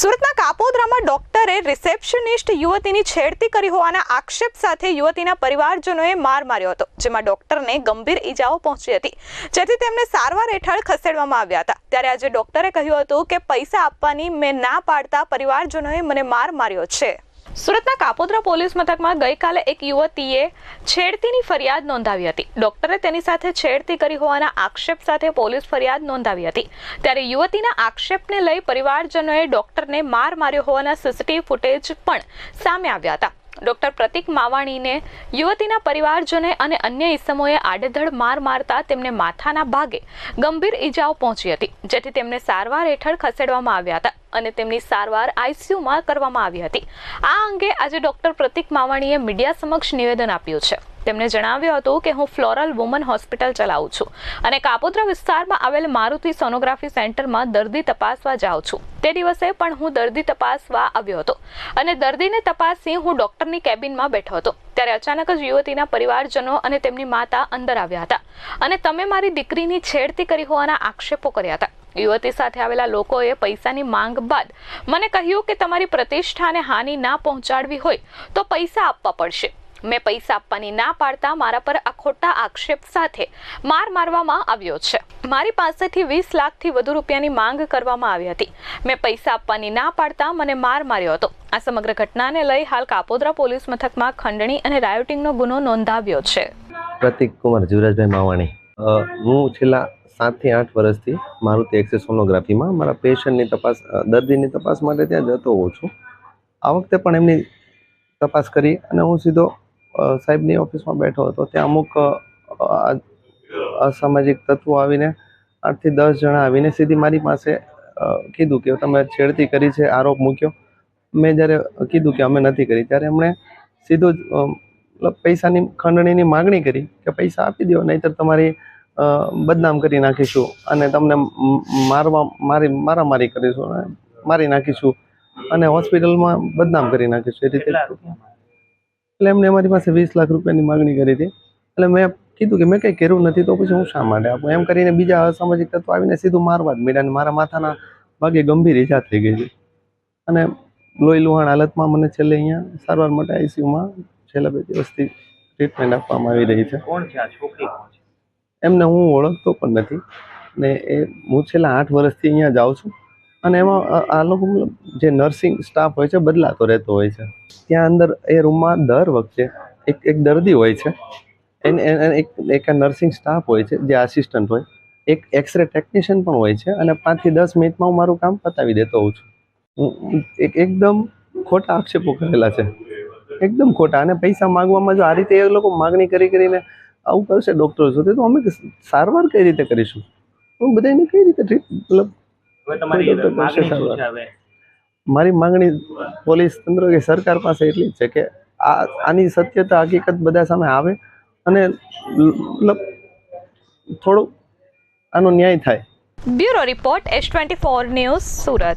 સુરતના કાપોદ્રામાં ડોક્ટરે રિસેપ્શનિસ્ટ યુવતીની છેડતી કરી હોવાના આક્ષેપ સાથે યુવતીના પરિવારજનોએ માર માર્યો હતો, જેમાં ડોક્ટરને ગંભીર ઈજાઓ પહોંચી હતી. જેથી તેમને સારવાર હેઠળ ખસેડવામાં આવ્યા હતા. ત્યારે આજે ડોક્ટરે કહ્યું હતું કે, પૈસા આપવાની મેં ના પાડતા પરિવારજનોએ મને માર માર્યો છે. સુરતના કાપોદ્રા પોલીસ મથકમાં ગઈકાલે એક યુવતીએ છેડતીની ફરિયાદ નોંધાવી હતી. ડોક્ટરે તેની સાથે છેડતી કરી હોવાના આક્ષેપ સાથે પોલીસ ફરિયાદ નોંધાવી હતી. ત્યારે યુવતીના આક્ષેપને લઈ પરિવારજનોએ ડોક્ટરને માર માર્યો હોવાના સીસીટીવી ફૂટેજ પણ સામે આવ્યા હતા. ડોક્ટર પ્રતિક માવાણીને યુવતીના પરિવારજોને અને અન્ય ઇસમોએ આડેધડ માર મારતા તેમને માથાના ભાગે ગંભીર ઈજાઓ પહોંચી હતી, જેથી તેમને સારવાર હેઠળ ખસેડવામાં આવ્યા હતા અને તેમની સારવાર આઈસીયુમાં કરવામાં આવી હતી. આ અંગે આજે ડોક્ટર પ્રતિક માવાણીએ મીડિયા સમક્ષ નિવેદન આપ્યું છે. તેમણે જણાવ્યું હતું કે હું ફ્લોરલ વુમન હોસ્પિટલ ચલાવું છું અને કાપોદ્રા વિસ્તારમાં આવેલ મારુતિ સોનોગ્રાફી સેન્ટરમાં દર્દી તપાસવા જાઉં છું. તે દિવસે પણ હું દર્દી તપાસવા આવ્યો હતો અને દર્દીને તપાસી હું ડોક્ટરની કેબિનમાં બેઠો હતો. ત્યારે અચાનક જ યુવતીના પરિવારજનો અને તેમની માતા અંદર આવ્યા હતા અને તમે મારી દીકરીની છેડતી કરી હોવાના આક્ષેપો કર્યા હતા. યુવતી સાથે આવેલા લોકોએ પૈસાની માંગ બાદ મને કહ્યું કે તમારી પ્રતિષ્ઠાને હાનિ ના પહોંચાડવી હોય તો પૈસા આપવા પડશે. મેં પૈસા આપવાની ના પાડતા મારા પર આ ખોટા આક્ષેપ સાથે માર મારવામાં આવ્યો છે. મારી પાસેથી વીસ લાખથી વધુ રૂપિયાની માંગ કરવામાં આવી હતી. મેં પૈસા આપવાની ના પાડતા મને માર માર્યો હતો. આ સમગ્ર ઘટનાને લઈ હાલ કાપોદ્રા પોલીસ મથકમાં ખંડણી અને રાયોટિંગનો ગુનો નોંધાવ્યો છે. પ્રતિક કુમાર જીવરાજભાઈ માવાણી. હું છેલ્લા સાતથી આઠ વર્ષથી મારુતિ એક્સેસ સોનોગ્રાફીમાં મારા પેશન્ટની તપાસ દર્દીની તપાસ માટે ત્યાં જતો હોઉં છું. આ વખતે પણ એમની તપાસ કરી અને હું સીધો સાહેબની ઓફિસમાં બેઠો હતો. ત્યાં અમુક અસામાજિક તત્વો આવીને આઠથી દસ જણા આવીને સીધી મારી પાસે કીધું કે તમે છેડતી કરી છે, આરોપ મૂક્યો. મેં જ્યારે કીધું કે અમે નથી કરી, ત્યારે એમણે સીધો જ મતલબ પૈસાની ખંડણીની માગણી કરી કે પૈસા આપી દો, નહીતર તમારી બદનામ કરી નાખીશું અને તમને મારવા, મારી, મારામારી કરીશું અને મારી નાખીશું અને હોસ્પિટલમાં બદનામ કરી નાખીશું. એ રીતે એટલે એમને અમારી પાસે વીસ લાખ રૂપિયાની માગણી કરી હતી. એટલે મેં કીધું કે મેં કંઈ કર્યું નથી તો પછી હું શા માટે આપું? એમ કરીને બીજા અસામાજિક તત્વો આવીને સીધું મારવા જ અને મારા માથાના ભાગે ગંભીર ઈજા થઈ ગઈ છે. અને લોહી લુહાણ હાલતમાં મને છેલ્લે અહીંયા સારવાર માટે આઈસીયુમાં છેલ્લા બે દિવસથી ટ્રીટમેન્ટ આપવામાં આવી રહી છે. કોણ છે આ છોકરી છે? એમને હું ઓળખતો પણ નથી. ને એ હું છેલ્લા આઠ વર્ષથી અહીંયા જાઉં છું. અને એમાં આ- લોકો જે નર્સિંગ સ્ટાફ હોય છે, બદલાતો રહેતો હોય છે. ત્યાં અંદર એ રૂમમાં દર વખતે એક એક દર્દી હોય છે. એને એક એક નર્સિંગ સ્ટાફ હોય છે, જે આસિસ્ટન્ટ હોય. એક એક્સરે ટેકનિશિયન પણ હોય છે અને પાંચથી દસ મિનિટમાં હું મારું કામ પતાવી દેતો હોઉં છું. હું એક, એકદમ ખોટા આક્ષેપો કરેલા છે. એકદમ ખોટા અને પૈસા માગવામાં જો આ રીતે એ લોકો માગણી કરી કરીને આવું કરશે ડૉક્ટરો સુધી, તો અમે સારવાર કઈ રીતે કરીશું? હું બધાને કઈ રીતે ટ્રીટ મતલબ હવે તમારી તો- તો- તો માગણી શું છે હવે? મારી માંગણી પોલીસ તંત્ર કે સરકાર પાસે એટલી જ છે કે આ આની સત્યતા હકીકત બધા સામે આવે અને મતલબ થોડું આનો ન્યાય થાય. Bureau report S twenty four news Surat.